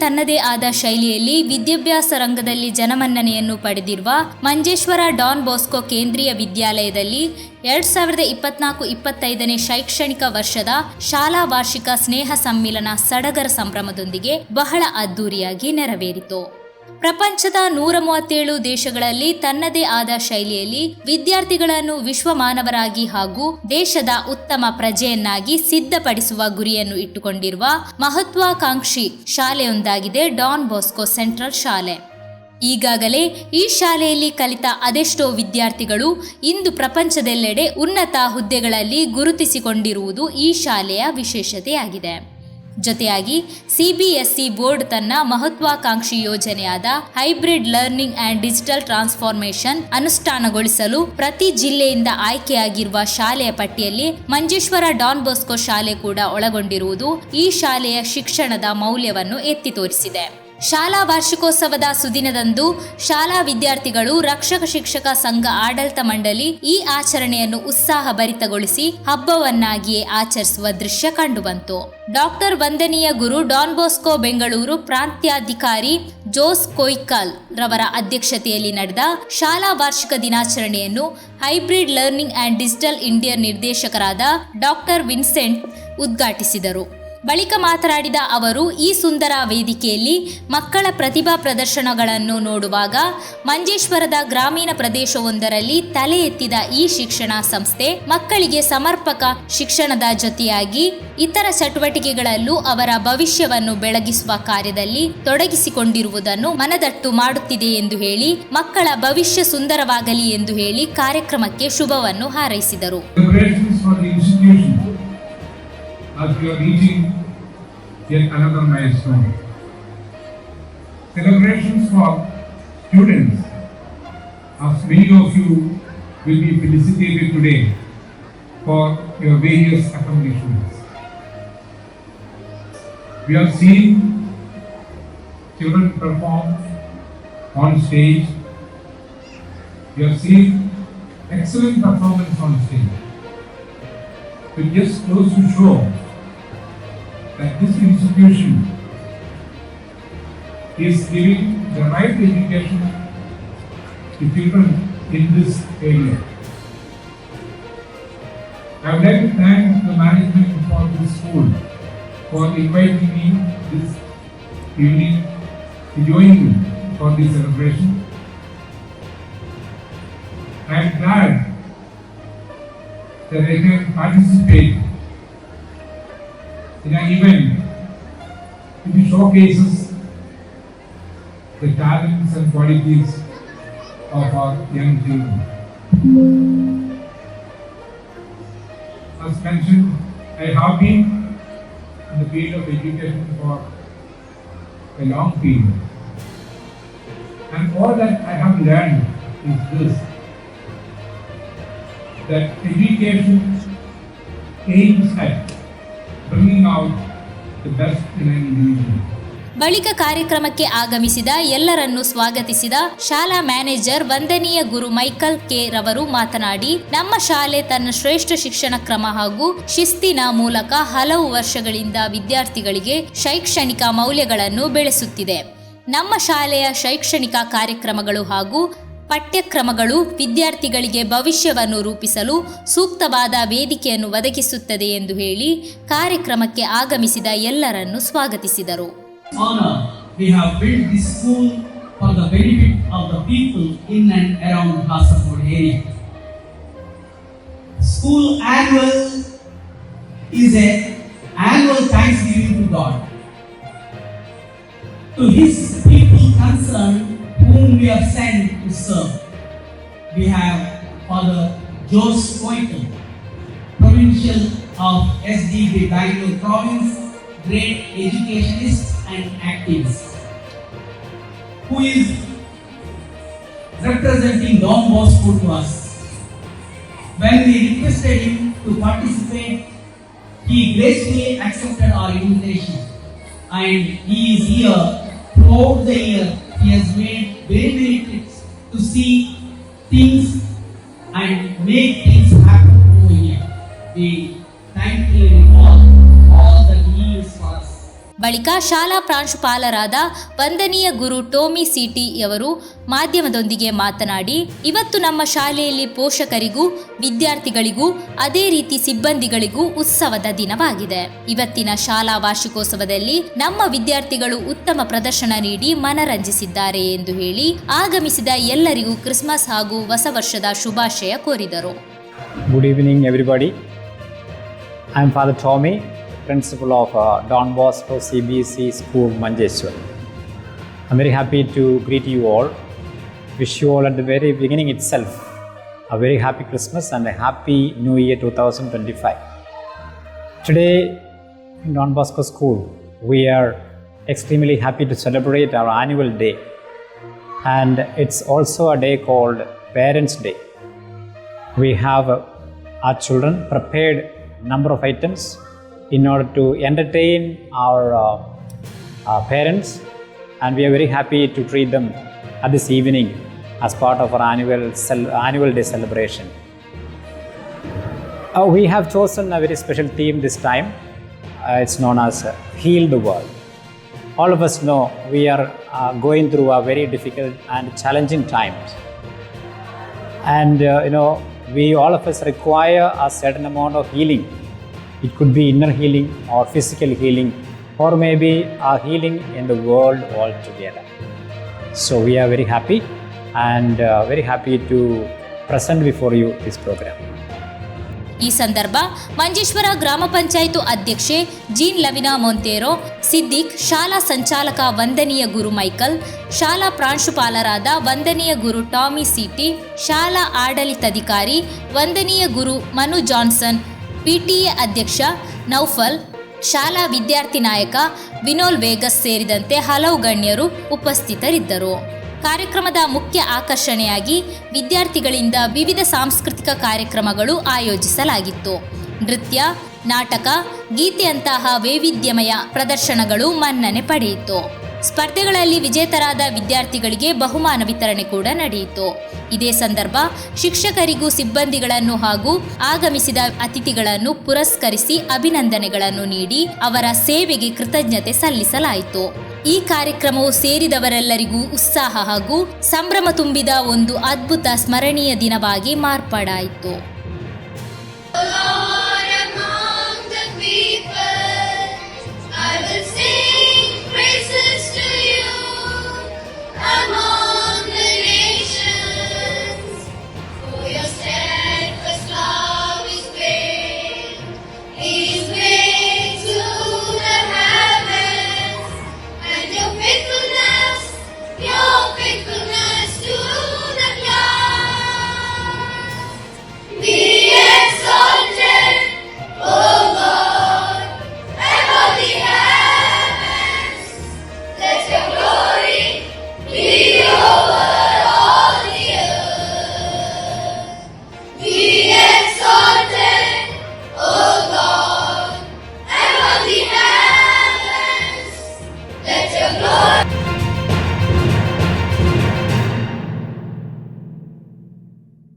ತನ್ನದೇ ಆದ ಶೈಲಿಯಲ್ಲಿ ವಿದ್ಯಾಭ್ಯಾಸ ರಂಗದಲ್ಲಿ ಜನಮನ್ನಣೆಯನ್ನು ಪಡೆದಿರುವ ಮಂಜೇಶ್ವರ ಡಾನ್ ಬೋಸ್ಕೋ ಕೇಂದ್ರೀಯ ವಿದ್ಯಾಲಯದಲ್ಲಿ ಎರಡ್ ಸಾವಿರದ ಇಪ್ಪತ್ನಾಲ್ಕು ಇಪ್ಪತ್ತೈದನೇ ಶೈಕ್ಷಣಿಕ ವರ್ಷದ ಶಾಲಾ ವಾರ್ಷಿಕ ಸ್ನೇಹ ಸಮ್ಮಿಲನ ಸಡಗರ ಸಂಭ್ರಮದೊಂದಿಗೆ ಬಹಳ ಅದ್ದೂರಿಯಾಗಿ ನೆರವೇರಿತು. ಪ್ರಪಂಚದ ನೂರ ಮೂವತ್ತೇಳು ದೇಶಗಳಲ್ಲಿ ತನ್ನದೇ ಆದ ಶೈಲಿಯಲ್ಲಿ ವಿದ್ಯಾರ್ಥಿಗಳನ್ನು ವಿಶ್ವ ಮಾನವರಾಗಿ ಹಾಗೂ ದೇಶದ ಉತ್ತಮ ಪ್ರಜೆಯನ್ನಾಗಿ ಸಿದ್ಧಪಡಿಸುವ ಗುರಿಯನ್ನು ಇಟ್ಟುಕೊಂಡಿರುವ ಮಹತ್ವಾಕಾಂಕ್ಷಿ ಶಾಲೆಯೊಂದಾಗಿದೆ ಡಾನ್ ಬಾಸ್ಕೋ ಸೆಂಟ್ರಲ್ ಶಾಲೆ. ಈಗಾಗಲೇ ಈ ಶಾಲೆಯಲ್ಲಿ ಕಲಿತ ಅದೆಷ್ಟೋ ವಿದ್ಯಾರ್ಥಿಗಳು ಇಂದು ಪ್ರಪಂಚದೆಲ್ಲೆಡೆ ಉನ್ನತ ಹುದ್ದೆಗಳಲ್ಲಿ ಗುರುತಿಸಿಕೊಂಡಿರುವುದು ಈ ಶಾಲೆಯ ವಿಶೇಷತೆಯಾಗಿದೆ. ಜೊತೆಯಾಗಿ ಸಿಬಿಎಸ್ಇ ಬೋರ್ಡ್ ತನ್ನ ಮಹತ್ವಾಕಾಂಕ್ಷಿ ಯೋಜನೆಯಾದ hybrid learning and digital transformation ಅನುಷ್ಠಾನಗೊಳಿಸಲು ಪ್ರತಿ ಜಿಲ್ಲೆಯಿಂದ ಆಯ್ಕೆಯಾಗಿರುವ ಶಾಲೆಯ ಪಟ್ಟಿಯಲ್ಲಿ ಮಂಜೇಶ್ವರ ಡಾನ್ ಬೋಸ್ಕೋ ಶಾಲೆ ಕೂಡ ಒಳಗೊಂಡಿರುವುದು ಈ ಶಾಲೆಯ ಶಿಕ್ಷಣದ ಮೌಲ್ಯವನ್ನು ಎತ್ತಿ ತೋರಿಸಿದೆ. ಶಾಲಾ ವಾರ್ಷಿಕೋತ್ಸವದ ಸುದಿನದಂದು ಶಾಲಾ ವಿದ್ಯಾರ್ಥಿಗಳು ರಕ್ಷಕ ಶಿಕ್ಷಕ ಸಂಘ ಆಡಳಿತ ಮಂಡಳಿ ಈ ಆಚರಣೆಯನ್ನು ಉತ್ಸಾಹಭರಿತಗೊಳಿಸಿ ಹಬ್ಬವನ್ನಾಗಿಯೇ ಆಚರಿಸುವ ದೃಶ್ಯ ಕಂಡುಬಂತು. ಡಾಕ್ಟರ್ ವಂದನೀಯ ಗುರು ಡಾನ್ ಬೋಸ್ಕೋ ಬೆಂಗಳೂರು ಪ್ರಾಂತ್ಯಾಧಿಕಾರಿ ಜೋಸ್ ಕೊಯ್ಕಲ್ ರವರ ಅಧ್ಯಕ್ಷತೆಯಲ್ಲಿ ನಡೆದ ಶಾಲಾ ವಾರ್ಷಿಕ ದಿನಾಚರಣೆಯನ್ನು hybrid learning and digital India ನಿರ್ದೇಶಕರಾದ ಡಾಕ್ಟರ್ ವಿನ್ಸೆಂಟ್ ಉದ್ಘಾಟಿಸಿದರು. ಬಳಿಕ ಮಾತನಾಡಿದ ಅವರು, ಈ ಸುಂದರ ವೇದಿಕೆಯಲ್ಲಿ ಮಕ್ಕಳ ಪ್ರತಿಭಾ ಪ್ರದರ್ಶನಗಳನ್ನು ನೋಡುವಾಗ ಮಂಜೇಶ್ವರದ ಗ್ರಾಮೀಣ ಪ್ರದೇಶವೊಂದರಲ್ಲಿ ತಲೆ ಎತ್ತಿದ ಈ ಶಿಕ್ಷಣ ಸಂಸ್ಥೆ ಮಕ್ಕಳಿಗೆ ಸಮರ್ಪಕ ಶಿಕ್ಷಣದ ಜೊತೆಯಾಗಿ ಇತರ ಚಟುವಟಿಕೆಗಳಲ್ಲೂ ಅವರ ಭವಿಷ್ಯವನ್ನು ಬೆಳಗಿಸುವ ಕಾರ್ಯದಲ್ಲಿ ತೊಡಗಿಸಿಕೊಂಡಿರುವುದನ್ನು ಮನದಟ್ಟು ಮಾಡುತ್ತಿದೆ ಎಂದು ಹೇಳಿ, ಮಕ್ಕಳ ಭವಿಷ್ಯ ಸುಂದರವಾಗಲಿ ಎಂದು ಹೇಳಿ ಕಾರ್ಯಕ್ರಮಕ್ಕೆ ಶುಭವನ್ನು ಹಾರೈಸಿದರು. As we are reaching yet another milestone. Celebrations for students, as many of you will be felicitated today for your various accomplishments. We have seen children perform on stage. We have seen excellent performance on stage. It just goes to show that this institution is giving the right education to children in this area. I would like to thank the management for this school for inviting me this evening to join you for this celebration. I am glad that I can participate in an event which showcases the talents and qualities of our young children. As mentioned, I have been in the field of education for a long period. And all that I have learned is this that education aims at ಬಳಿಕ ಕಾರ್ಯಕ್ರಮಕ್ಕೆ ಆಗಮಿಸಿದ ಎಲ್ಲರನ್ನು ಸ್ವಾಗತಿಸಿದ ಶಾಲಾ manager ವಂದನೀಯ ಗುರು Michael K ರವರು ಮಾತನಾಡಿ, ನಮ್ಮ ಶಾಲೆ ತನ್ನ ಶ್ರೇಷ್ಠ ಶಿಕ್ಷಣ ಕ್ರಮ ಹಾಗೂ ಶಿಸ್ತಿನ ಮೂಲಕ ಹಲವು ವರ್ಷಗಳಿಂದ ವಿದ್ಯಾರ್ಥಿಗಳಿಗೆ ಶೈಕ್ಷಣಿಕ ಮೌಲ್ಯಗಳನ್ನು ಬೆಳೆಸುತ್ತಿದೆ. ನಮ್ಮ ಶಾಲೆಯ ಶೈಕ್ಷಣಿಕ ಕಾರ್ಯಕ್ರಮಗಳು ಹಾಗೂ ಪಠ್ಯಕ್ರಮಗಳು ವಿದ್ಯಾರ್ಥಿಗಳಿಗೆ ಭವಿಷ್ಯವನ್ನು ರೂಪಿಸಲು ಸೂಕ್ತವಾದ ವೇದಿಕೆಯನ್ನು ಒದಗಿಸುತ್ತದೆ ಎಂದು ಹೇಳಿ ಕಾರ್ಯಕ್ರಮಕ್ಕೆ ಆಗಮಿಸಿದ ಎಲ್ಲರನ್ನು ಸ್ವಾಗತಿಸಿದರು. Whom we have sent to serve, we have Father Jose Coitel, provincial of SDB Bangalore province, great educationist and activist, who is representing Don Bosco to us. When we requested him to participate, he gracefully accepted our invitation and he is here throughout the year. He has made very many trips to see things and make ಬಳಿಕ ಶಾಲಾ ಪ್ರಾಂಶುಪಾಲರಾದ ವಂದನೀಯ ಗುರು to me city ಸಿಟಿಯವರು ಮಾಧ್ಯಮದೊಂದಿಗೆ ಮಾತನಾಡಿ ಇವತ್ತು ನಮ್ಮ ಶಾಲೆಯಲ್ಲಿ ಪೋಷಕರಿಗೂ ವಿದ್ಯಾರ್ಥಿಗಳಿಗೂ ಅದೇ ರೀತಿ ಸಿಬ್ಬಂದಿಗಳಿಗೂ ಉತ್ಸವದ ದಿನವಾಗಿದೆ. ಇವತ್ತಿನ ಶಾಲಾ ವಾರ್ಷಿಕೋತ್ಸವದಲ್ಲಿ ನಮ್ಮ ವಿದ್ಯಾರ್ಥಿಗಳು ಉತ್ತಮ ಪ್ರದರ್ಶನ ನೀಡಿ ಮನರಂಜಿಸಿದ್ದಾರೆ ಎಂದು ಹೇಳಿ ಆಗಮಿಸಿದ ಎಲ್ಲರಿಗೂ ಕ್ರಿಸ್ಮಸ್ ಹಾಗೂ ಹೊಸ ವರ್ಷದ ಶುಭಾಶಯ ಕೋರಿದರು. Good evening everybody I am father Tommy, principal of uh, Don Bosco CBC School, Manjeshwar. I'm very happy to greet you all. Wish you all at the very beginning itself a very happy Christmas and a happy New Year 2025. Today, in Don Bosco School, we are extremely happy to celebrate our annual day, and it's also a day called Parents' Day we have uh, our children prepared number of items in order to entertain our, uh, our parents and we are very happy to treat them at this evening as part of our annual annual day celebration. Uh, we have chosen a very special theme this time. Uh, it's known as uh, heal the world. All of us know we are uh, going through a very difficult and challenging times. And uh, you know we all of us require a certain amount of healing it could be inner healing or physical healing or maybe a healing in the world altogether so we are very happy and uh, very happy to present before you this program ಈ ಸಂದರ್ಭ ಮಂಜೇಶ್ವರ ಗ್ರಾಮ ಪಂಚಾಯಿತು ಅಧ್ಯಕ್ಷೆ gene Lovlina ಮೊಂತೇರೋ Siddiq ಶಾಲಾ ಸಂಚಾಲಕ ವಂದನೀಯ ಗುರು Michael ಶಾಲಾ ಪ್ರಾಂಶುಪಾಲರಾದ ವಂದನೀಯ ಗುರು Tommy ಸಿಟಿ ಶಾಲಾ ಆಡಳಿತಾಧಿಕಾರಿ ವಂದನೀಯ ಗುರು ಮನು ಜಾನ್ಸನ್ ಪಿಟಿಎ ಅಧ್ಯಕ್ಷ ನೌಫಲ್, ಶಾಲಾ ವಿದ್ಯಾರ್ಥಿ ನಾಯಕ ವಿನೋಲ್ ವೇಗಸ್ ಸೇರಿದಂತೆ ಹಲವು ಗಣ್ಯರು ಉಪಸ್ಥಿತರಿದ್ದರು. ಕಾರ್ಯಕ್ರಮದ ಮುಖ್ಯ ಆಕರ್ಷಣೆಯಾಗಿ ವಿದ್ಯಾರ್ಥಿಗಳಿಂದ ವಿವಿಧ ಸಾಂಸ್ಕೃತಿಕ ಕಾರ್ಯಕ್ರಮಗಳು ಆಯೋಜಿಸಲಾಗಿತ್ತು. ನೃತ್ಯ, ನಾಟಕ, ಗೀತೆಯಂತಹ ವೈವಿಧ್ಯಮಯ ಪ್ರದರ್ಶನಗಳು ಮನ್ನಣೆ ಪಡೆಯಿತು. ಸ್ಪರ್ಧೆಗಳಲ್ಲಿ ವಿಜೇತರಾದ ವಿದ್ಯಾರ್ಥಿಗಳಿಗೆ ಬಹುಮಾನ ವಿತರಣೆ ಕೂಡ ನಡೆಯಿತು. ಇದೇ ಸಂದರ್ಭ ಶಿಕ್ಷಕರಿಗೂ ಸಿಬ್ಬಂದಿಗಳನ್ನು ಹಾಗೂ ಆಗಮಿಸಿದ ಅತಿಥಿಗಳನ್ನು ಪುರಸ್ಕರಿಸಿ ಅಭಿನಂದನೆಗಳನ್ನು ನೀಡಿ ಅವರ ಸೇವೆಗೆ ಕೃತಜ್ಞತೆ ಸಲ್ಲಿಸಲಾಯಿತು. ಈ ಕಾರ್ಯಕ್ರಮವು ಸೇರಿದವರೆಲ್ಲರಿಗೂ ಉತ್ಸಾಹ ಹಾಗೂ ಸಂಭ್ರಮ ತುಂಬಿದ ಒಂದು ಅದ್ಭುತ ಸ್ಮರಣೀಯ ದಿನವಾಗಿ ಮಾರ್ಪಾಡಾಯಿತು.